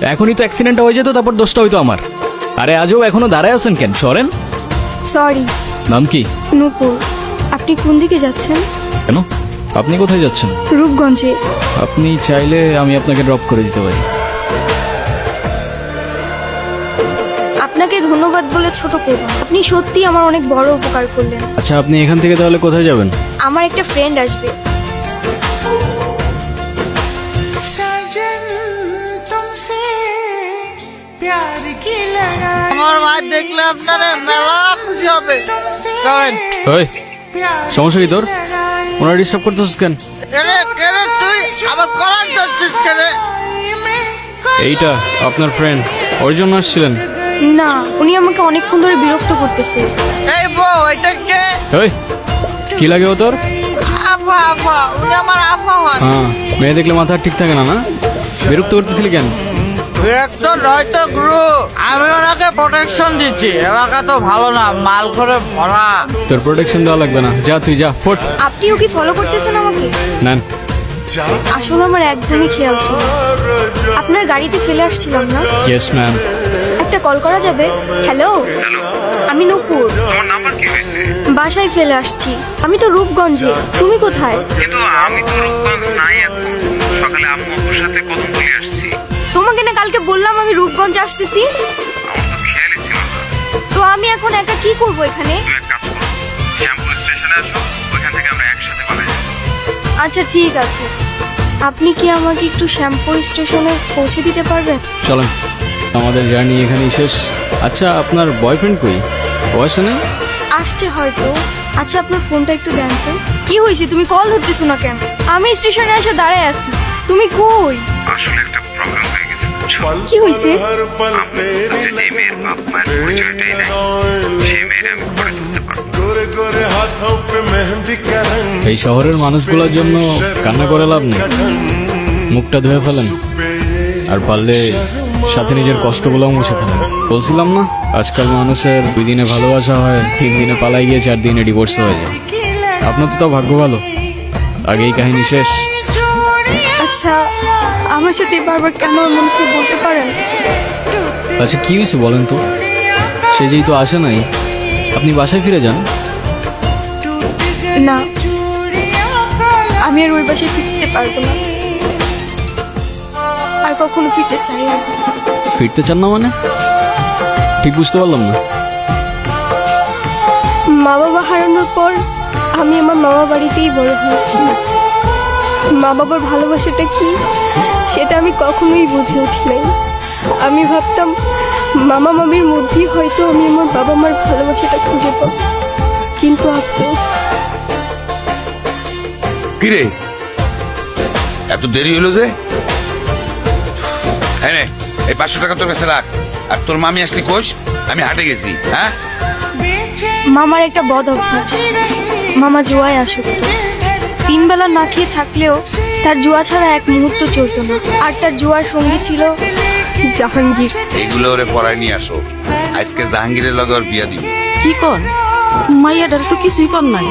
এখনই তো অ্যাক্সিডেন্ট হয়ে যেত তারপর দোষটা হইতো আমার। আরে আজও এখনও দাঁড়ায় আছেন কেন? সরেন। সরি। নাম কি? নূপুর। আপনি কোন দিকে যাচ্ছেন? কেন? আপনি কোথায় যাচ্ছেন? রূপগঞ্জে। আপনি চাইলে আমি আপনাকে ড্রপ করে দিতে পারি। আপনাকে ধন্যবাদ বলে ছোট করব। আপনি সত্যি আমার অনেক বড় উপকার করলেন। আচ্ছা আপনি এখান থেকে তাহলে কোথায় যাবেন? আমার একটা ফ্রেন্ড আসবে। আমার মা দেখলে আপনারা মেলা খুশি হবে। ওই সমস্যা কি তোর? ওনার ডিস্টার্ব করতেছিস কেন? তুই আবার কলার ধরছিস কেন? এইটা আপনার ফ্রেন্ড ওর জন্য আসছিলেন? না উনি আমাকে অনেকক্ষণ ধরে বিরক্ত করতেছে। এই বউ এটা কে? ওই কি লাগে ও তোর? আফা আফা উনি আমার আপা হন। হ্যাঁ মেয়ে দেখলে মাথা ঠিক থাকে না না? বিরক্ত করতেছিলি কেন? বিরক্ত নয় তো গুরু আমি ওনাকে প্রোটেকশন দিচ্ছি। এলাকা তো ভালো না মাল করে ভরা। তোর প্রোটেকশন দেওয়া লাগবে না। যা তুই যা ফোট। আপনিও কি ফলো করতেছেন আমাকে? নেন। আসলে আমার একদমই খেয়াল ছিল না। আপনার গাড়িতে ফেলে আসছিলাম না? ইয়েস ম্যাম একটা কল করা যাবে? হ্যালো আমি নূপুর। তোমার নাম্বার কি হয়েছে? বাসায় ফেলে আসছি। আমি তো রূপগঞ্জে। তুমি কোথায়? কিন্তু আমি তো রূপগঞ্জ নাই এখন আমি রূপগঞ্জ আসতেছি। তো আমি এখন একা কি করব এখানে? আচ্ছা ঠিক আছে। আপনি কি আমাকে একটু শ্যামপুর স্টেশনে পৌঁছে দিতে পারবেন? চলেন আমাদের জার্নি এখানেই শেষ। আচ্ছা আপনার বয়ফ্রেন্ড কই? ও আসে নাই? আসছে হয়তো। আচ্ছা আপনার ফোনটা একটু দেন তো। কি হয়েছে? তুমি কল ধরতেছো না কেন? আমি স্টেশনে এসে দাঁড়ায় আছি। তুমি কই? আসলে একটা প্রবলেম হয়ে কি হয়েছে এই শহরের মানুষগুলোর জন্য কান্না করে লাভ নেই। মুখটা ধুয়ে ফেলেন। আর পারলে সাথে নিজের কষ্টগুলো মুছে ফেলেন। বলছিলাম না আজকাল মানুষের দুই দিনে ভালোবাসা হয় তিন দিনে পালাই গিয়ে চার দিনে ডিভোর্স হয়ে যায়। আপনার তো তাও ভাগ্য ভালো। আগেই কাহিনী শেষ। আচ্ছা আমার সাথে বারবার কেন এমন করে বলতে পারেন আচ্ছা কি হয়েছে বলেন তো? সে যেহেতু আসে নাই আপনি বাসায় ফিরে যান। না আমি আর ওই বাসায় ফিরতে পারব না। আর কখনো ফিরতে চাই না। ফিরতে চান না মানে? ঠিক বুঝতে পারলাম না। মা বাবা হারানোর পর আমি আমার মামা বাড়িতেই বড় হয়েছি। মা বাবার ভালোবাসাটা কি? সেটা আমি কখনোই বুঝে উঠি নাই। আমি ভাবতাম মামা মামির মধ্যেই হয়তো আমি আমার বাবা মার ভালোবাসাটা খুঁজে পাবো। কিন্তু আফসোস। কিরে? এত দেরি হলো যে? হ্যাঁ এই পাঁচশো টাকা তোর কাছে রাখ। আর তোর মামি আসলে কোষ আমি হাটে গেছি হ্যাঁ? মামার একটা বদ অভ্যাস। মামা জুয়ায় আসক্ত। তিন বেলা না খেয়ে থাকলেও তার জুয়া ছাড়া এক মুহূর্ত চলতো না। আর তার জুয়ার সঙ্গী ছিল জাহাঙ্গীর। এগুলো ওরে পড়ায় নিয়ে আসো। আজকে জাহাঙ্গীরের লগে ওর বিয়া দিব। কি কর? মাইয়াটার তো কিছুই কর নাই।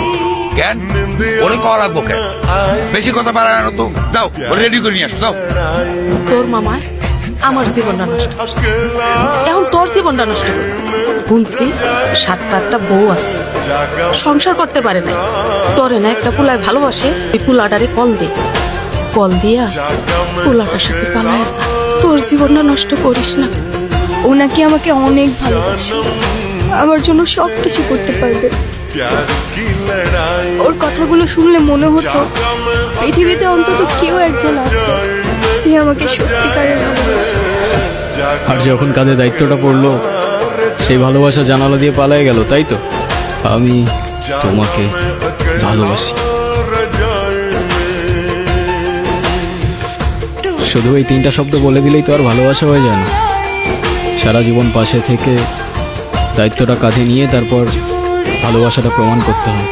কেন? ওরে কর রাখব কেন বেশি কথা পারা না তো। যাও রেডি করে নিয়ে আসো যাও। তোর মামার আমার জীবনটা নষ্ট করছে। এখন তোর জীবনটা নষ্ট করে। শুনছি সাতটা আটটা বউ আছে। সংসার করতে পারে না তরে না একটা পোলায় ভালোবাসে, এই পোলাটারে কল দে। কল দিয়া পোলাটার সাথে পালায় আসা তোর জীবনটা নষ্ট করিস না। ও নাকি আমাকে অনেক ভালোবাসে। আমার জন্য সব কিছু করতে পারবে। ওর কথাগুলো শুনলে মনে হতো, পৃথিবীতে অন্তত কেউ একজন আছে যে আমাকে সত্যিকারের আর যখন কাঁধে দায়িত্বটা পড়ল, সেই ভালোবাসা জানালা দিয়ে পালায় গেল, তাই তো? আমি তোমাকে ভালোবাসি। শুধু এই তিনটা শব্দ বলে দিলেই তো আর ভালোবাসা হয়ে যায় না। সারা জীবন পাশে থেকে দায়িত্বটা কাঁধে নিয়ে তারপর ভালোবাসাটা প্রমাণ করতে হয়।